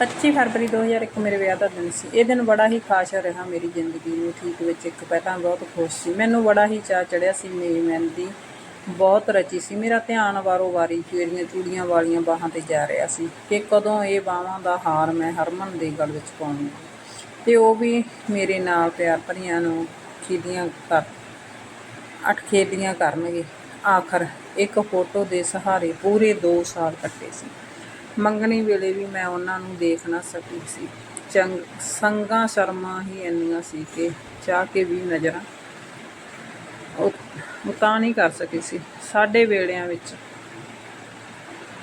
25 ਫਰਵਰੀ 2001 ਮੇਰੇ ਵਿਆਹ ਦਾ ਦਿਨ ਸੀ। ਇਹ ਦਿਨ ਬੜਾ ਹੀ ਖਾਸ ਰਿਹਾ ਮੇਰੀ ਜ਼ਿੰਦਗੀ ਨੂੰ। ਠੀਕ ਵਿੱਚ ਇੱਕ ਪਹਿਲਾਂ ਬਹੁਤ ਖੁਸ਼ ਸੀ। ਮੈਨੂੰ ਬੜਾ ਹੀ ਚਾਅ ਚੜਿਆ ਸੀ ਮੇਰੀ ਮਹਿੰਦੀ ਬਹੁਤ ਰਚੀ ਸੀ। ਮੇਰਾ ਧਿਆਨ ਵਾਰੋ ਵਾਰੀ ਮੇਰੀਆਂ ਚੂੜੀਆਂ ਵਾਲੀਆਂ ਬਾਹਾਂ ਤੇ ਜਾ ਰਿਹਾ ਸੀ ਕਿ ਕਦੋਂ ਇਹ ਬਾਹਾਂ ਦਾ ਹਾਰ ਮੈਂ ਹਰਮਨ ਦੇ ਗਲ ਵਿੱਚ ਪਾਉਣੀ ਤੇ ਉਹ ਵੀ ਮੇਰੇ ਨਾਲ ਪਿਆਰ ਭਰੀਆਂ ਨੂੰ ਖੀਦੀਆਂ ਕਰ, ਅੱਠ ਕਰਨਗੇ। ਆਖਰ ਇੱਕ ਫੋਟੋ ਦੇ ਸਹਾਰੇ ਪੂਰੇ 2 ਸਾਲ ਕੱਟੇ ਸੀ। ਮੰਗਣੀ ਵੇਲੇ ਵੀ ਮੈਂ ਉਹਨਾਂ ਨੂੰ ਦੇਖ ਨਾ ਸਕੀ ਸੀ। ਚੰਗ, ਸੰਗਾ ਸ਼ਰਮਾਂ ਹੀ ਇੰਨੀਆਂ ਸੀ ਕਿ ਚਾਹ ਕੇ ਵੀ ਨਜ਼ਰਾਂ ਉ- ਉਤਾਂ ਨਹੀਂ ਕਰ ਸਕੀ ਸੀ। ਸਾਡੇ ਵੇੜਿਆਂ ਵਿੱਚ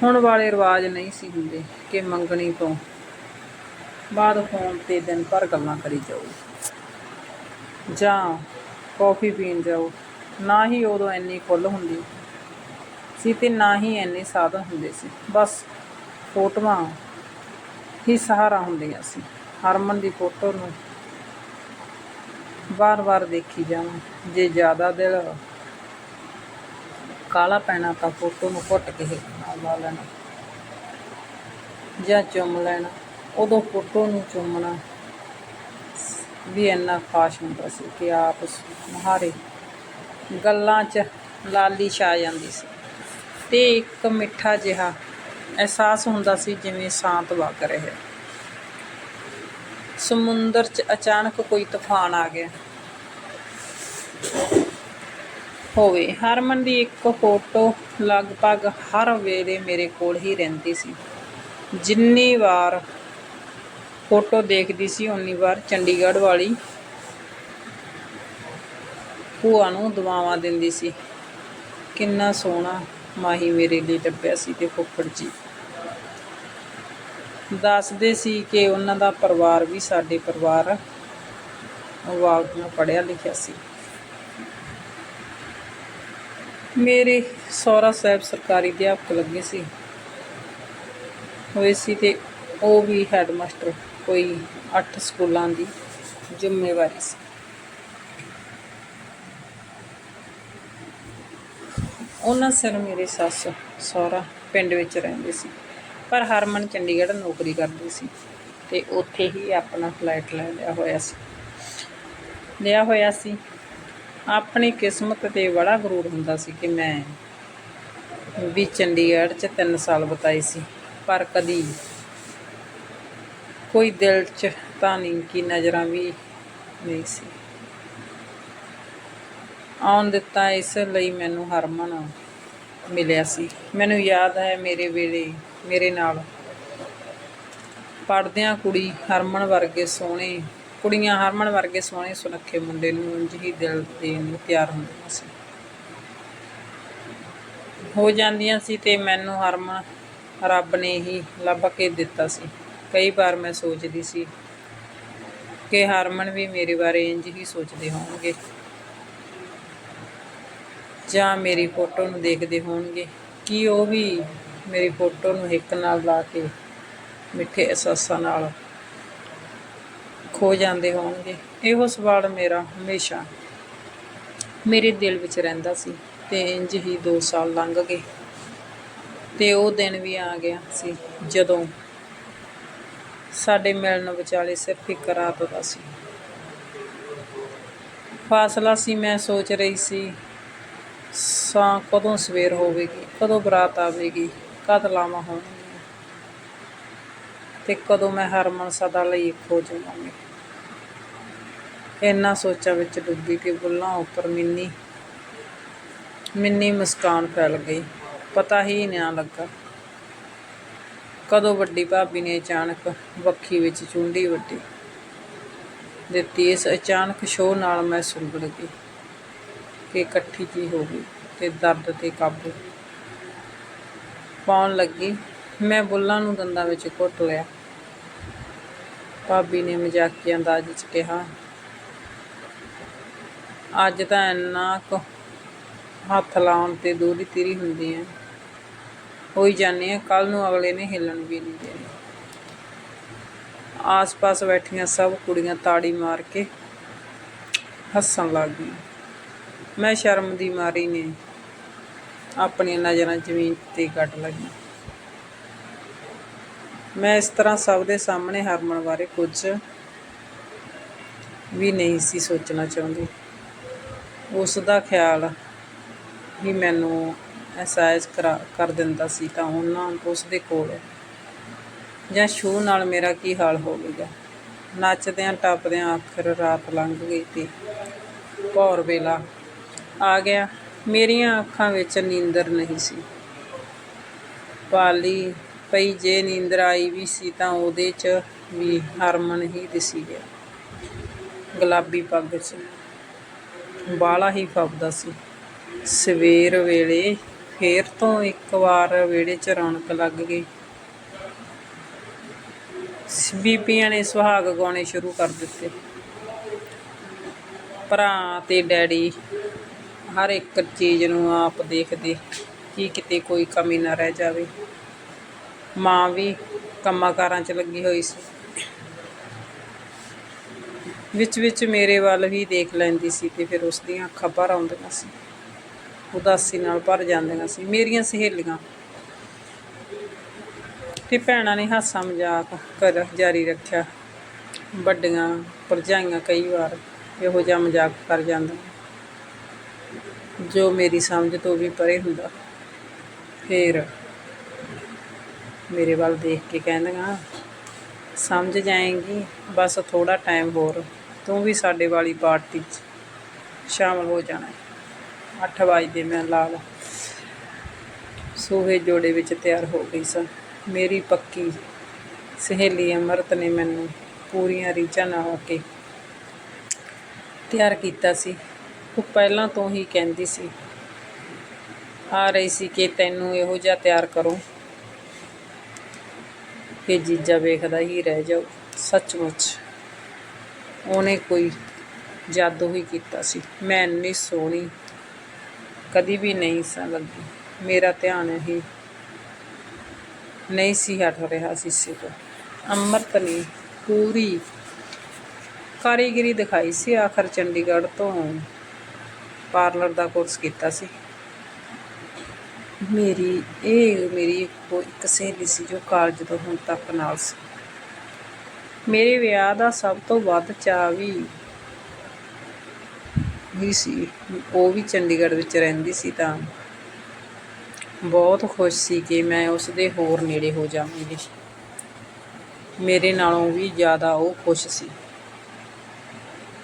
ਹੁਣ ਵਾਲੇ ਰਿਵਾਜ ਨਹੀਂ ਸੀ ਹੁੰਦੇ ਕਿ ਮੰਗਣੀ ਤੋਂ ਬਾਅਦ ਫੋਨ ਤੇ ਦਿਨ ਭਰ ਗੱਲਾਂ ਕਰੀ ਜਾਓ। ਜਾਂ ਕੌਫੀ ਪੀਣ ਜਾਓ। ਨਾ ਹੀ ਉਦੋਂ ਇੰਨੀ ਖੁੱਲ੍ਹ ਹੁੰਦੀ ਸੀ ਤੇ ਨਾ ਹੀ ਇੰਨੇ ਸਾਧਨ ਹੁੰਦੇ ਸੀ। ਬਸ ਫੋਟੋਆਂ ਹੀ ਸਹਾਰਾ ਹੁੰਦੀਆਂ ਸੀ। ਹਰਮਨ ਦੀ ਫੋਟੋ ਨੂੰ ਵਾਰ-ਵਾਰ ਦੇਖੀ ਜਾਵਾਂ। ਜੇ ਜ਼ਿਆਦਾ ਦਿਲ ਕਾਲਾ ਪੈਣਾ ਤਾਂ ਫੋਟੋ ਨੂੰ ਘੁੱਟ ਕੇ ਨਾਲ ਲਾ ਲੈਣਾ ਜਾਂ ਚੁੰਮ ਲੈਣਾ। ਉਦੋਂ ਫੋਟੋ ਨੂੰ ਚੁੰਮਣਾ ਵੀ ਇੰਨਾ ਖਾਸ ਹੁੰਦਾ ਸੀ ਕਿ ਆਪ ਮੁਹਾਰੇ ਗੱਲਾਂ 'ਚ ਲਾਲੀ ਛਾ ਜਾਂਦੀ ਸੀ। ਤੇ ਇੱਕ ਮਿੱਠਾ ਜਿਹਾ ਅਹਿਸਾਸ ਹੁੰਦਾ ਸੀ ਜਿਵੇਂ ਸ਼ਾਂਤ ਵਗ ਰਿਹਾ। ਸਮੁੰਦਰ 'ਚ ਅਚਾਨਕ ਕੋਈ ਤੂਫਾਨ ਆ ਗਿਆ। ਹੋਵੇ, ਹਰਮਨ ਦੀ ਇੱਕ ਫੋਟੋ ਲਗਭਗ ਹਰ ਵੇਲੇ ਮੇਰੇ ਕੋਲ ਹੀ ਰਹਿੰਦੀ ਸੀ। ਜਿੰਨੀ ਵਾਰ ਫੋਟੋ ਦੇਖਦੀ ਸੀ ਉਨੀ ਵਾਰ ਚੰਡੀਗੜ੍ਹ ਵਾਲੀ ਭੂਆ ਨੂੰ ਦੁਆਵਾਂ ਦਿੰਦੀ ਸੀ। ਕਿੰਨਾ ਸੋਹਣਾ ਮਾਹੀ ਮੇਰੇ ਲਈ ਲੱਭਿਆ ਸੀ ਤੇ ਫੁੱਫੜ ਜੀ। ਦੱਸਦੇ ਸੀ ਕਿ ਉਹਨਾਂ ਦਾ ਪਰਿਵਾਰ ਵੀ ਸਾਡੇ ਪਰਿਵਾਰ ਵਾਂਗ ਪੜ੍ਹਿਆ ਲਿਖਿਆ ਸੀ। ਮੇਰੇ ਸਹੁਰਾ ਸਾਹਿਬ ਸਰਕਾਰੀ ਅਧਿਆਪਕ ਲੱਗੇ ਸੀ। ਹੋਏ ਸੀ ਤੇ ਉਹ ਵੀ ਹੈਡਮਾਸਟਰ ਕੋਈ 8 ਸਕੂਲਾਂ ਦੀ ਜ਼ਿੰਮੇਵਾਰੀ ਸੀ। ਉਹਨਾਂ ਸਿਰ ਮੇਰੇ ਸੱਸ ਸਹੁਰਾ ਪਿੰਡ ਵਿੱਚ ਰਹਿੰਦੇ ਸੀ। ਪਰ ਹਰਮਨ ਚੰਡੀਗੜ੍ਹ ਨੌਕਰੀ ਕਰਦੀ ਸੀ ਤੇ ਉੱਥੇ ਹੀ ਆਪਣਾ ਫਲੈਟ ਲੈ ਲਿਆ ਹੋਇਆ ਸੀ। ਲਿਆ ਹੋਇਆ ਸੀ। ਆਪਣੀ ਕਿਸਮਤ ਤੇ ਬੜਾ ਗਰੂਰ ਹੁੰਦਾ ਸੀ ਕਿ ਮੈਂ ਵੀ ਚੰਡੀਗੜ੍ਹ 'ਚ 3 ਸਾਲ ਬਿਤਾਏ ਸੀ। ਪਰ ਕਦੀ ਕੋਈ ਦਿਲ 'ਚ ਤਾਂ ਨਹੀਂ ਕੀ ਨਜ਼ਰਾਂ ਵੀ ਨਹੀਂ ਸੀ। ਆਉਣ ਦਿੱਤਾ, ਇਸ ਲਈ ਮੈਨੂੰ ਹਰਮਨ ਮਿਲਿਆ ਸੀ। ਮੈਨੂੰ ਯਾਦ ਹੈ ਮੇਰੇ ਵੇਲੇ, ਮੇਰੇ ਨਾਲ। ਪੜਦਿਆਂ ਕੁੜੀ ਹਰਮਨ ਵਰਗੇ ਸੋਹਣੇ, ਕੁੜੀਆਂ ਹਰਮਨ ਵਰਗੇ ਸੋਹਣੇ ਸੁਨੱਖੇ ਮੁੰਡੇ ਨੂੰ ਉਂਝ ਹੀ ਦਿਲ ਦੇਣ ਨੂੰ ਤਿਆਰ ਹੁੰਦੀਆਂ ਸੀ। ਹੋ ਜਾਂਦੀਆਂ ਸੀ ਤੇ ਮੈਨੂੰ ਹਰਮਨ ਰੱਬ ਨੇ ਹੀ ਲੱਭ ਕੇ ਦਿੱਤਾ ਸੀ। ਕਈ ਵਾਰ ਮੈਂ ਸੋਚਦੀ ਸੀ ਕਿ ਹਰਮਨ ਵੀ ਮੇਰੇ ਬਾਰੇ ਇੰਝ ਹੀ ਸੋਚਦੇ ਹੋਣਗੇ। ਜਾਂ ਮੇਰੀ ਫੋਟੋ ਨੂੰ ਦੇਖਦੇ ਹੋਣਗੇ, ਕੀ ਉਹ ਵੀ ਮੇਰੀ ਫੋਟੋ ਨੂੰ ਹਿੱਕ ਨਾਲ ਲਾ ਕੇ ਮਿੱਠੇ ਅਹਿਸਾਸਾਂ ਨਾਲ ਖੋ ਜਾਂਦੇ ਹੋਣਗੇ? ਇਹੋ ਸਵਾਲ ਮੇਰਾ ਹਮੇਸ਼ਾ ਮੇਰੇ ਦਿਲ ਵਿੱਚ ਰਹਿੰਦਾ ਸੀ ਤੇ ਇੰਜ ਹੀ 2 ਸਾਲ ਲੰਘ ਗਏ ਤੇ ਉਹ ਦਿਨ ਵੀ ਆ ਗਿਆ ਸੀ ਜਦੋਂ ਸਾਡੇ ਮਿਲਣ ਵਿਚਾਲੇ ਸਿਰਫ ਇੱਕ ਰਾਤ ਦਾ ਸੀ। ਫਾਸਲਾ ਸੀ ਮੈਂ ਸੋਚ ਰਹੀ ਸੀ ਸਾਂ ਕਦੋਂ ਸਵੇਰ ਹੋਵੇਗੀ, ਕਦੋਂ ਬਰਾਤ ਆਵੇਗੀ, ਕਦ ਲਾਵਾਂ ਹੋਣਗੀਆਂ? ਤੇ ਕਦੋਂ ਮੈਂ ਹਰਮਨ ਸਦਾ ਲਈ ਇੱਕ ਹੋ ਜਾਵਾਂਗੀ? ਇੰਨਾ ਸੋਚਾਂ ਵਿੱਚ ਡੁੱਬੀ ਕਿ ਬੁੱਲਾਂ ਉੱਪਰ ਮਿੰਨੀ ਮਿੰਨੀ ਮੁਸਕਾਨ ਫੈਲ ਗਈ। ਪਤਾ ਹੀ ਨਾ ਲੱਗਾ। ਕਦੋਂ ਵੱਡੀ ਭਾਬੀ ਨੇ ਅਚਾਨਕ ਵੱਖੀ ਵਿੱਚ ਚੁੰਡੀ ਵੱਡੀ ਦਿੱਤੀ ਇਸ ਅਚਾਨਕ ਸ਼ੋਅ ਨਾਲ ਮੈਂ ਸੁੰਗੜ ਗਈ। ਕਿ ਇਕੱਠੀ ਜੀ ਹੋ ਗਈ ਤੇ ਦਰਦ ਤੇ ਕਾਬੂ ਪਾਉਣ ਲੱਗੀ। ਮੈਂ ਬੁੱਲਾਂ ਨੂੰ ਦੰਦਾਂ ਵਿੱਚ ਘੁੱਟ ਲਿਆ। ਭਾਬੀ ਨੇ ਮਜ਼ਾਕੀ ਅੰਦਾਜ਼ ਵਿੱਚ ਕਿਹਾ, ਅੱਜ ਤਾਂ ਇੰਨਾ ਕੁ ਹੱਥ ਲਾਉਣ ਤੇ ਦੂਰੀ ਤੀਰੀ ਹੁੰਦੀ ਹੈ। ਹੋਈ ਜਾਂਦੀ ਹੈ ਕੱਲ ਨੂੰ ਅਗਲੇ ਨੇ ਹਿੱਲਣ ਵੀ ਨਹੀਂ ਦੇਣੀ। ਆਸ-ਪਾਸ ਬੈਠੀਆਂ ਸਭ ਕੁੜੀਆਂ ਤਾੜੀ ਮਾਰ ਕੇ ਹੱਸਣ ਲੱਗ ਗਈਆਂ। ਮੈਂ ਸ਼ਰਮ ਦੀ ਮਾਰੀ ਨੇ। ਆਪਣੀਆਂ ਨਜ਼ਰਾਂ ਜ਼ਮੀਨ ਤੇ ਕੱਟ ਲਈਆਂ। ਮੈਂ ਇਸ ਤਰ੍ਹਾਂ ਸਭ ਦੇ ਸਾਹਮਣੇ ਹਰਮਨ ਬਾਰੇ ਕੁਝ ਵੀ ਨਹੀਂ ਸੀ ਸੋਚਣਾ ਚਾਹੁੰਦੀ। ਉਸ ਦਾ ਖਿਆਲ ਹੀ ਮੈਨੂੰ ਅਹਿਸਾਸ ਕਰਾ, ਕਰ ਦਿੰਦਾ ਸੀ ਤਾਂ ਉਹਨਾਂ ਉਸ ਦੇ ਕੋਲ ਜਾਂ ਸ਼ੂ ਨਾਲ ਮੇਰਾ ਕੀ ਹਾਲ ਹੋਵੇਗਾ। ਨੱਚਦਿਆਂ, ਟੱਪਦਿਆਂ ਆਖਰ ਰਾਤ ਲੰਘ ਗਈ ਤੇ ਭੌਰ ਵੇਲਾ ਆ ਗਿਆ। ਮੇਰੀਆਂ ਅੱਖਾਂ ਵਿੱਚ ਨੀਂਦਰ ਨਹੀਂ ਸੀ। ਪਾਲੀ ਪਈ ਜੇ ਨੀਂਦਰ ਆਈ ਵੀ ਸੀ ਤਾਂ ਉਹਦੇ 'ਚ ਵੀ ਹਰਮਨ ਹੀ ਦਿਸੀ ਗਿਆ। ਗੁਲਾਬੀ ਪੱਗ 'ਚ। ਬਾਲਾ ਹੀ ਫੱਬਦਾ ਸੀ। ਸਵੇਰ ਵੇਲੇ ਫੇਰ ਤੋਂ ਇੱਕ ਵਾਰ ਵਿਹੜੇ 'ਚ ਰੌਣਕ ਲੱਗ ਗਈ। ਬੀਬੀਆਂ ਨੇ ਸੁਹਾਗ ਗਾਉਣੇ ਸ਼ੁਰੂ ਕਰ ਦਿੱਤੇ। ਭਰਾ ਤੇ ਡੈਡੀ ਹਰ ਇੱਕ ਚੀਜ਼ ਨੂੰ ਆਪ ਦੇਖਦੇ ਕਿ ਕਿਤੇ ਕੋਈ ਕਮੀ ਨਾ ਰਹਿ ਜਾਵੇ। ਮਾਂ ਵੀ ਕੰਮਾਂ ਕਾਰਾਂ 'ਚ ਲੱਗੀ ਹੋਈ ਸੀ। ਵਿੱਚ ਵਿੱਚ ਮੇਰੇ ਵੱਲ ਹੀ ਦੇਖ ਲੈਂਦੀ ਸੀ ਤੇ ਫਿਰ ਉਸ ਦੀਆਂ ਅੱਖਾਂ ਭਰ ਆਉਂਦੀਆਂ ਸੀ। ਉਦਾਸੀ ਨਾਲ ਭਰ ਜਾਂਦੀਆਂ ਸੀ। ਮੇਰੀਆਂ ਸਹੇਲੀਆਂ ਤੇ ਭੈਣਾਂ ਨੇ ਹਾਸਾ ਮਜ਼ਾਕ ਕਰ ਜਾਰੀ ਰੱਖਿਆ। ਵੱਡੀਆਂ ਭਰਜਾਈਆਂ ਕਈ ਵਾਰ ਇਹੋ ਜਿਹਾ ਮਜ਼ਾਕ ਕਰ ਜਾਂਦੀਆਂ। ਜੋ ਮੇਰੀ ਸਮਝ ਤੋਂ ਵੀ ਪਰੇ ਹੁੰਦਾ। ਫਿਰ ਮੇਰੇ ਵੱਲ ਦੇਖ ਕੇ ਕਹਿੰਦੀਆਂ, ਸਮਝ ਜਾਏਂਗੀ, ਬਸ ਥੋੜਾ ਟਾਈਮ ਹੋਰ। ਤੂੰ ਵੀ ਸਾਡੇ ਵਾਲੀ ਪਾਰਟੀ 'ਚ ਸ਼ਾਮਲ ਹੋ ਜਾਣਾ ਹੈ। ਅੱਠ ਵਜੇ ਮੈਂ ਲਾਲ ਸੂਹੇ ਜੋੜੇ ਵਿੱਚ ਤਿਆਰ ਹੋ ਗਈ ਸਾਂ। ਮੇਰੀ ਪੱਕੀ ਸਹੇਲੀ ਅਮਰਤ ਨੇ ਮੈਨੂੰ ਪੂਰੀਆਂ ਰੀਝਾਂ ਨਾਲ ਆ ਕੇ ਤਿਆਰ ਕੀਤਾ ਸੀ। ਉਹ ਪਹਿਲਾਂ ਤੋਂ ਹੀ ਕਹਿੰਦੀ ਸੀ, ਆ ਰਹੀ ਸੀ ਕਿ ਤੈਨੂੰ ਇਹੋ ਜਿਹਾ ਤਿਆਰ ਕਰੋ ਕਿ ਜੀਜਾ ਵੇਖਦਾ ਹੀ ਰਹਿ ਜਾਓ ਸੱਚਮੁੱਚ ਉਹਨੇ ਕੋਈ ਜਾਦੂ ਹੀ ਕੀਤਾ ਸੀ। ਮੈਂ ਇੰਨੀ ਸੋਹਣੀ ਕਦੀ ਵੀ ਨਹੀਂ ਸਾਂ ਲੱਗੀ ਮੇਰਾ ਧਿਆਨ ਹੀ ਨਹੀਂ ਸੀ ਹਟ ਰਿਹਾ ਸੀਸੇ ਤੋਂ ਅੰਮ੍ਰਿਤ ਨੇ ਪੂਰੀ ਕਾਰੀਗਰੀ ਦਿਖਾਈ ਸੀ ਆਖਰ ਚੰਡੀਗੜ੍ਹ ਤੋਂ। ਪਾਰਲਰ ਦਾ ਕੋਰਸ ਕੀਤਾ ਸੀ। ਮੇਰੀ, ਇਹ ਮੇਰੀ ਇੱਕ ਸਹੇਲੀ ਸੀ ਜੋ ਕਾਲਜ ਤੋਂ ਹੁਣ ਤੱਕ ਨਾਲ ਸੀ। ਮੇਰੇ ਵਿਆਹ ਦਾ ਸਭ ਤੋਂ ਵੱਧ ਚਾਅ ਵੀ ਵੀ ਸੀ। ਉਹ ਵੀ ਚੰਡੀਗੜ੍ਹ ਵਿੱਚ ਰਹਿੰਦੀ ਸੀ ਤਾਂ ਬਹੁਤ ਖੁਸ਼ ਸੀ ਕਿ ਮੈਂ ਉਸ ਦੇ ਹੋਰ ਨੇੜੇ ਹੋ ਜਾਵਾਂਗੀ। ਮੇਰੇ ਨਾਲੋਂ ਵੀ ਜ਼ਿਆਦਾ ਉਹ ਖੁਸ਼ ਸੀ।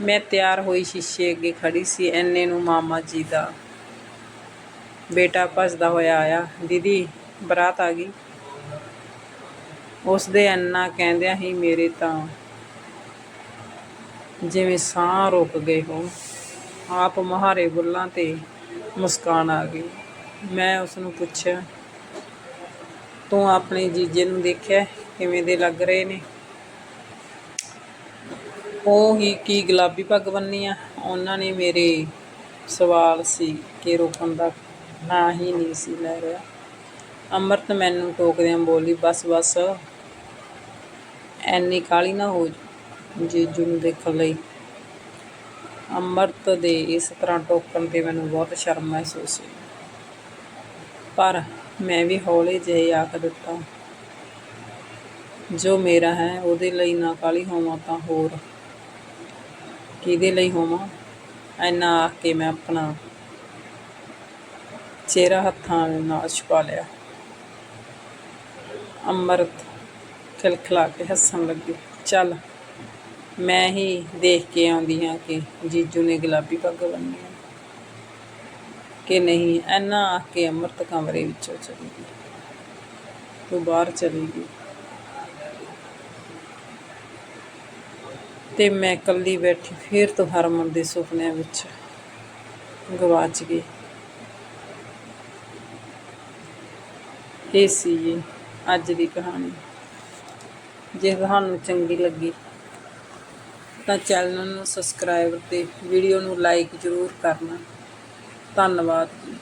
ਮੈਂ ਤਿਆਰ ਹੋਈ ਸ਼ੀਸ਼ੇ ਅੱਗੇ ਖੜੀ ਸੀ, ਐਨੇ ਨੂੰ ਮਾਮਾ ਜੀ ਦਾ ਬੇਟਾ ਭੱਜਦਾ ਹੋਇਆ ਆਇਆ। ਦੀਦੀ, ਬਰਾਤ ਆ ਗਈ? ਉਸ ਦੇ ਅੰਨਾ ਕਹਿੰਦਿਆਂ ਹੀ ਮੇਰੇ ਤਾਂ ਜਿਵੇਂ ਸਾਹ ਰੁਕ ਗਏ ਹੋ ਆਪ ਮਹਾਰੇ ਬੁੱਲਾਂ ਤੇ ਮੁਸਕਾਨ ਆ ਗਈ। ਮੈਂ ਉਸ ਨੂੰ ਪੁੱਛਿਆ, ਤੂੰ ਆਪਣੇ ਜੀਜੇ ਨੂੰ ਦੇਖਿਆ? ਕਿਵੇਂ ਦੇ ਲੱਗ ਰਹੇ ਨੇ? ਉਹ ਹੀ ਕੀ ਗੁਲਾਬੀ ਪੱਗ ਬੰਨੀ ਆ? ਉਹਨਾਂ ਨੇ ਮੇਰੇ ਸਵਾਲ ਸੀ ਕਿ ਰੋਕਣ ਦਾ ਨਾਂ ਹੀ ਨਹੀਂ ਸੀ ਲੈ ਰਿਹਾ। ਅੰਮ੍ਰਿਤ ਮੈਨੂੰ ਟੋਕਦਿਆਂ ਬੋਲੀ, ਬਸ ਬਸ, ਐਨੀ ਕਾਲੀ ਨਾ ਹੋ ਜੀਜੂ ਨੂੰ ਦੇਖਣ ਲਈ। ਅੰਮ੍ਰਿਤ ਦੇ ਇਸ ਤਰ੍ਹਾਂ ਟੋਕਣ ਤੇ ਮੈਨੂੰ ਬਹੁਤ ਸ਼ਰਮ ਮਹਿਸੂਸ ਹੋਈ। ਪਰ ਮੈਂ ਵੀ ਹੌਲੇ ਜਿਹੇ ਆਖ ਦਿੱਤਾ, ਜੋ ਮੇਰਾ ਹੈ, ਉਹਦੇ ਲਈ ਨਾ ਕਾਲੀ ਹੋਵਾਂ ਤਾਂ ਹੋਰ ਕਿਹਦੇ ਲਈ ਹੋਵਾਂ? ਐਨਾ ਆਖ ਕੇ ਮੈਂ ਆਪਣਾ ਚਿਹਰਾ ਹੱਥਾਂ ਨਾਲ ਛੁਪਾ ਲਿਆ। ਅੰਮ੍ਰਿਤ ਖਿਲਖਲਾ ਕੇ ਹੱਸਣ ਲੱਗੀ। ਚੱਲ, ਮੈਂ ਹੀ ਦੇਖ ਕੇ ਆਉਂਦੀ ਹਾਂ ਕਿ ਜੀਜੂ ਨੇ ਗੁਲਾਬੀ ਪੱਗ ਬੰਨੀ ਹੈ ਕਿ ਨਹੀਂ। ਐਨਾ ਆਖ ਕੇ ਅੰਮ੍ਰਿਤ ਕਮਰੇ ਵਿੱਚੋਂ ਚਲੀ ਗਈ। ਤੂੰ ਬਾਹਰ ਚਲੀ ਗਈ। ਤੇ ਮੈਂ ਇਕੱਲੀ ਬੈਠੀ ਫੇਰ ਤੋਂ ਹਰਮਨ ਦੇ ਸੁਪਨਿਆਂ ਵਿੱਚ ਗਵਾਚ ਗਈ। ਇਹ ਸੀ ਜੀ ਅੱਜ ਦੀ ਕਹਾਣੀ। ਜੇ ਤੁਹਾਨੂੰ ਚੰਗੀ ਲੱਗੀ ਤਾਂ ਚੈਨਲ ਨੂੰ ਸਬਸਕ੍ਰਾਈਬ ਤੇ ਵੀਡੀਓ ਨੂੰ ਲਾਈਕ ਜ਼ਰੂਰ ਕਰਨਾ। ਧੰਨਵਾਦ ਜੀ।